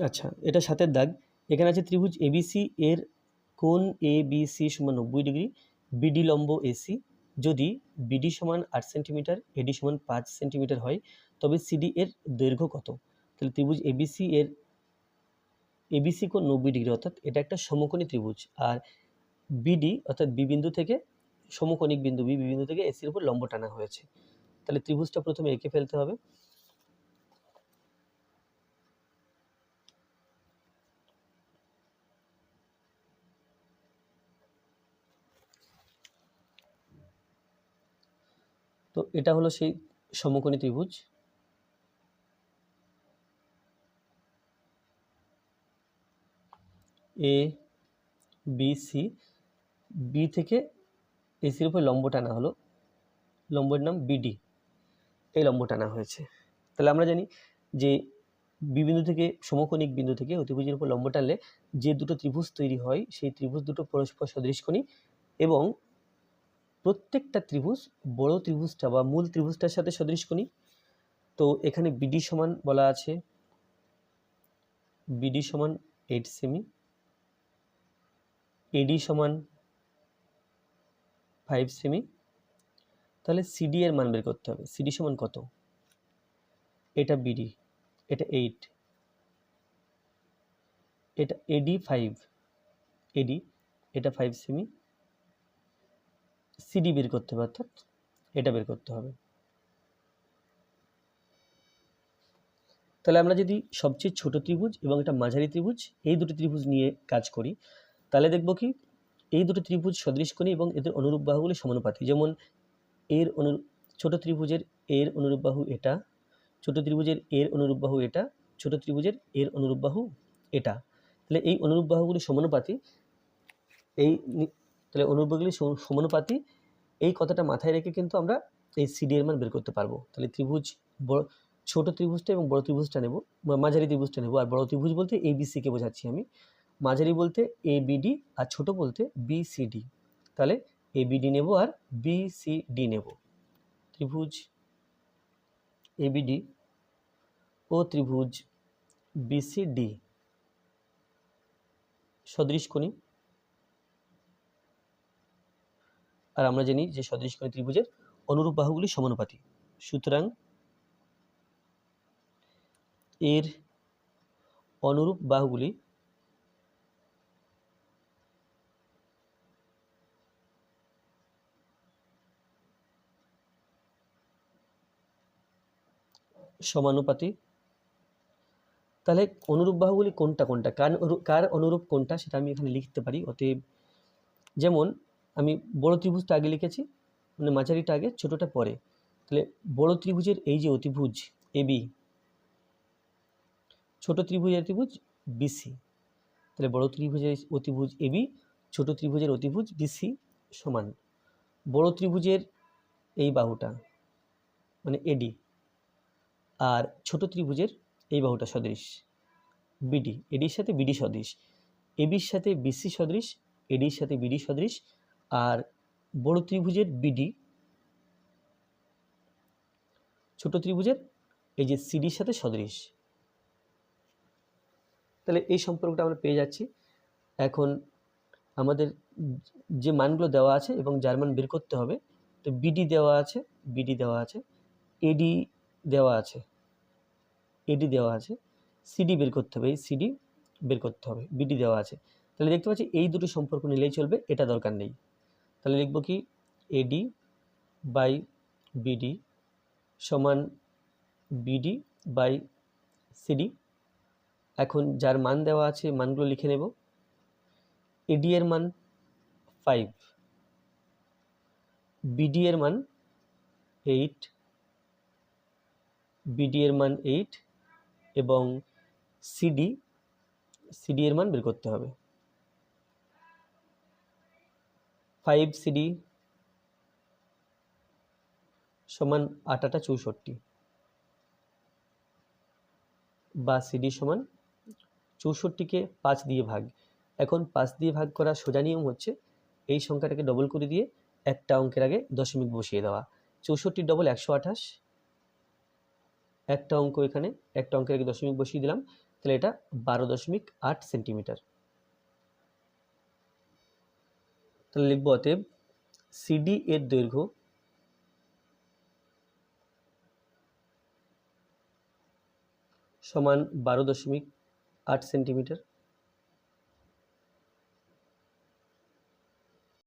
আচ্ছা এটা সাতের দাগ। এখানে আছে ত্রিভুজ এবিসি এর কোন এ বি সি সমান নব্বই ডিগ্রি বিডি লম্ব এসি যদি বিডি সমান আট সেন্টিমিটার এডি সমান পাঁচ সেন্টিমিটার হয়, তবে সিডি এর দৈর্ঘ্য কত? তাহলে ত্রিভুজ এবিসি এর এবিসি কোণ নব্বই ডিগ্রি, অর্থাৎ এটা একটা সমকোণী ত্রিভুজ। আর বিডি অর্থাৎ বি বিন্দু থেকে সমকোণিক বিন্দু বি বিন্দু থেকে এসির উপর লম্ব টানা হয়েছে। তাহলে ত্রিভুজটা প্রথমে এঁকে ফেলতে হবে। তো এটা হলো সেই সমকোণী ত্রিভুজ। এ বি সি বি থেকে এসির উপর লম্ব টানা হলো। লম্বের নাম বিডি এই লম্ব টানা হয়েছে। তাহলে আমরা জানি যে বি বিন্দু থেকে সমকোণিক বিন্দু থেকে অতিভুজের উপর লম্ব টানলে যে দুটো ত্রিভুজ তৈরি হয়, সেই ত্রিভুজ দুটো পরস্পর সদৃশকোণী এবং প্রত্যেকটা ত্রিভুজ, বড় ত্রিভুজটা বা মূল ত্রিভুজটার সাথে সদৃশকোণী তো এখানে বিডি সমান বলা আছে। বিডি সমান এইট সেমি এডি সমান ফাইভ সেমি তাহলে সিডি এর মান বের করতে হবে। সিডি সমান কত? এটা বিডি এটা এইট এটা এডি ফাইভ এডি এটা ফাইভ সেমি সিডি বের করতে হবে, অর্থাৎ এটা বের করতে হবে। তাহলে আমরা যদি সবচেয়ে ছোট ত্রিভুজ এবং একটা মাঝারি ত্রিভুজ, এই দুটো ত্রিভুজ নিয়ে কাজ করি, তাহলে দেখব কি, এই দুটো ত্রিভুজ সদৃশকোণী এবং এদের অনুরূপ বাহুগুলি সমানুপাতি যেমন এর অনু, ছোট ত্রিভুজের এর অনুরূপ বাহু এটা, ছোট ত্রিভুজের এর অনুরূপ বাহু এটা, ছোট ত্রিভুজের এর অনুরূপ বাহু এটা। তাহলে এই অনুরূপ বাহুগুলি সমানুপাতি এই তাহলে অনুরূপ সমানুপাতি এই কথাটা মাথায় রেখে কিন্তু আমরা এই সিডি এর মান বের করতে পারব। তাহলে ত্রিভুজ বড়, ছোট ত্রিভুজটা এবং বড় ত্রিভুজটা নেব মাঝারি ত্রিভুজটা নেব, আর বড় ত্রিভুজ বলতে এ বি কে বোঝাচ্ছি আমি। মাঝারি বলতে এ বিডি আর ছোট বলতে বি সি ডি তাহলে এ বিডি নেব আর বি সি ডি নেব। ত্রিভুজ এ বিডি ও ত্রিভুজ বিসিডি সদৃশকোণী আর আমরা জানি যে সদৃশকোণী ত্রিভুজের অনুরূপ বাহুগুলি সমানুপাতি সুতরাং এর অনুরূপ বাহুগুলি সমানুপাতি তাহলে অনুরূপ বাহুগুলি কোনটা কোনটা? কার কার অনুরূপ কোনটা? সেটা আমি এখানে লিখতে পারি। অতএব যেমন আমি বড় ত্রিভুজটা আগে লিখেছি মানে মাঝারিটা আগে, ছোটটা পরে। তাহলে বড় ত্রিভুজের এই যে অতিভুজ এবি ছোট ত্রিভুজের অতিভুজ বিসি তাহলে বড় ত্রিভুজের অতিভুজ এবি ছোট ত্রিভুজের অতিভুজ বিসি সমান। বড় ত্রিভুজের এই বাহুটা মানে এডি আর ছোট ত্রিভুজের এই বাহুটা সদৃশ বিডি এডির সাথে বিডি সদৃশ এবির সাথে বিসি সদৃশ এডির সাথে বিডি সদৃশ আর বড় ত্রিভুজের বিডি ছোট ত্রিভুজের এই যে সিডির সাথে সদৃশ। তাহলে এই সম্পর্কটা আমরা পেয়ে যাচ্ছি। এখন আমাদের যে মানগুলো দেওয়া আছে এবং যার মান বের করতে হবে, তো বিডি দেওয়া আছে বিডি দেওয়া আছে এডি দেওয়া আছে এডি দেওয়া আছে সিডি বের করতে হবে, এই সিডি বের করতে হবে বিডি দেওয়া আছে। তাহলে দেখতে পাচ্ছি এই দুটো সম্পর্ক নিলেই চলবে, এটা দরকার নেই। তাহলে লিখব কি? এডি বাই বিডি সমান বিডি বাই সিডি এখন যার মান দেওয়া আছে, মানগুলো লিখে নেব। এডি এর মান ফাইভ বিডি এর মান এইট বিডি এর মান এইট এবং সিডি সিডি এর মান বের করতে হবে। ফাইভ সিডি সমান আট আটা চৌষট্টি বা সিডি সমান চৌষট্টিকে পাঁচ দিয়ে ভাগ। এখন পাঁচ দিয়ে ভাগ করা সোজা নিয়ম হচ্ছে এই সংখ্যাটাকে ডবল করে দিয়ে একটা অঙ্কের আগে দশমিক বসিয়ে দেওয়া। চৌষট্টির ডবল একশো আঠাশ। একটা অঙ্ক এখানে, একটা অঙ্কের আগে দশমিক বসিয়ে দিলাম। তাহলে এটা বারো দশমিক আট সেন্টিমিটার তাহলে লিখব অতএব সিডি এর দৈর্ঘ্য সমান বারো দশমিক আট সেন্টিমিটার।